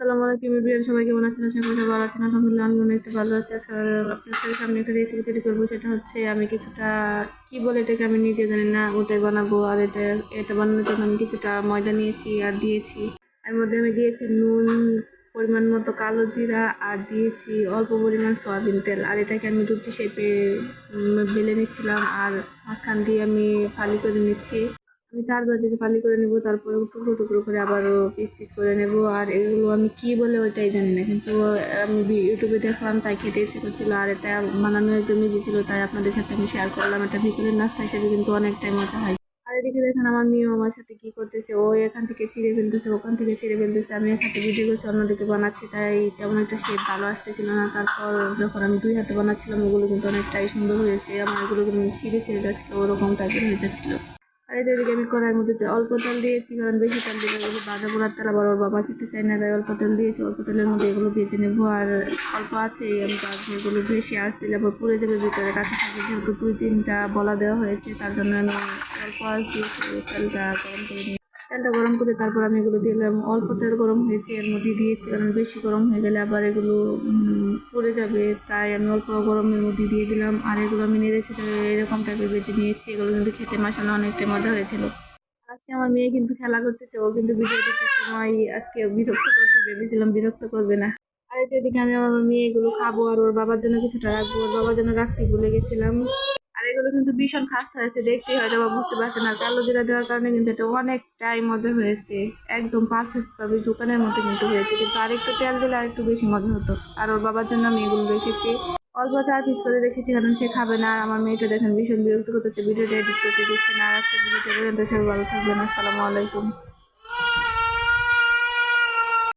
আসসালামু আলাইকুম এভরিওয়ান, সবাই কেমন আছেন? আশা করি ভালো আছেন। আলহামদুলিল্লাহ আমি অনেক ভালো আছি। আজকে আপনাদের সামনে একটা রেসিপি তৈরি করব। সেটা হচ্ছে আমি কিছুটা কি বলে এটাকে আমি নিজে জানি না, ওটাই বানাবো। আর এটা এটা বানানোর জন্য আমি কিছুটা ময়দা নিয়েছি আর দিয়েছি। এর মধ্যে আমি দিয়েছি নুন, পরিমাণ মতো কালো জিরা আর দিয়েছি অল্প পরিমাণ সয়াবিন তেল। আর এটাকে আমি রুটি শেপে বেলে নিচ্ছিলাম। আর মাঝখান দিয়ে আমি ফালি করে নিচ্ছি। আমি চার বাজে ফালি করে নেব, তারপরে টুকরো টুকরো করে আবারও পিস পিস করে নেব। আর এগুলো আমি কি বলে ওইটাই জানি না, কিন্তু আমি ইউটিউবে দেখলাম, তাই খেতে ইচ্ছে করছিল। আর এটা বানানো একদম ইজি ছিল, তাই আপনাদের সাথে আমি শেয়ার করলাম। এটা বিকেলের নাস্তা হিসেবে কিন্তু অনেকটাই মজা হয়। আর এদিকে দেখেন, আমার মেয়েও আমার সাথে কি করতেছে, ও এখান থেকে ছিঁড়ে ফেলতেছে, ওখান থেকে ছিঁড়ে ফেলতেছে। আমি এক হাতে ভিডিও করছি, অন্যদিকে বানাচ্ছি, তাই তেমন একটা শেপ ভালো আসতেছিল না। তারপর যখন আমি দুই হাতে বানাচ্ছিলাম, ওগুলো কিন্তু অনেকটাই সুন্দর হয়েছে। আমার এগুলো কিন্তু ছিঁড়ে ছিঁড়ে যাচ্ছিল, ওরকম টাইপের হয়ে যাচ্ছিল। আর এদিকে আমি কড়াইয়ের মধ্যে অল্প তেল দিয়েছি, কারণ বেশি তেল দিলে এগুলো ভাজা পোড়ার তেল আবার ওর বাবা খেতে চায় না, তাই অল্প তেল দিয়েছি। অল্প তেলের মধ্যে এগুলো ভেজে নেব, আর অল্প আছে আমি ভাজবো এগুলো বেশি আঁচ দিলে আবার পুড়ে যাবে, ভিতরে কাছে থাকে যেহেতু দুই তিনটা বলা দেওয়া হয়েছে, তার জন্য আমি অল্প আঁচ দিয়েছি তেলটা গরম করে নিয়ে। তেলটা গরম করে তারপর আমি এগুলো দিলাম, অল্প তেল গরম হয়েছে, এর মধ্যে দিয়েছি, কারণ বেশি গরম হয়ে গেলে আবার এগুলো পুড়ে যাবে, তাই আমি অল্প গরমের মধ্যে দিয়ে দিলাম। আর এগুলো আমি নেড়ে সেটা এরকম টাইপের বেঁচে নিয়েছি, এগুলো কিন্তু খেতে মাসানো অনেকটা মজা হয়েছিল। আজকে আমার মেয়ে কিন্তু খেলা করতেছে, ও কিন্তু ভিডিও দেখতে সময় আজকে বিরক্ত করবে ভেবেছিলাম বিরক্ত করবে না। আর এদিকে আমি আমার মেয়ে এগুলো খাব, আর ওর বাবার জন্য কিছুটা রাখব, ওর বাবার জন্য রাখতে ভুলে গেছিলাম। ভীষণ খাস্তা হয়েছে দেখতে হয়তো বা বুঝতে পারছেন না। কালো জিরা দেওয়ার কারণে কিন্তু এটা অনেকটাই মজা হয়েছে। একদম পারফেক্ট পাবে দোকানের মতো কিন্তু হয়েছে। কিন্তু আরেকটু তেল দিলে আরেকটু বেশি মজা হতো। আর ওর বাবার জন্য আমি এগুলো রেখেছি। অল্প চার পিস করে রেখেছি, কারণ সে খাবে না। আর আমার মেয়েটা দেখেন ভীষণ বিরক্ত করতেছে ভিডিওটা এডিট করতে দিচ্ছে না। আজকে ভিডিওটা পর্যন্ত সবাই ভালো থাকবেন। আসসালামু আলাইকুম।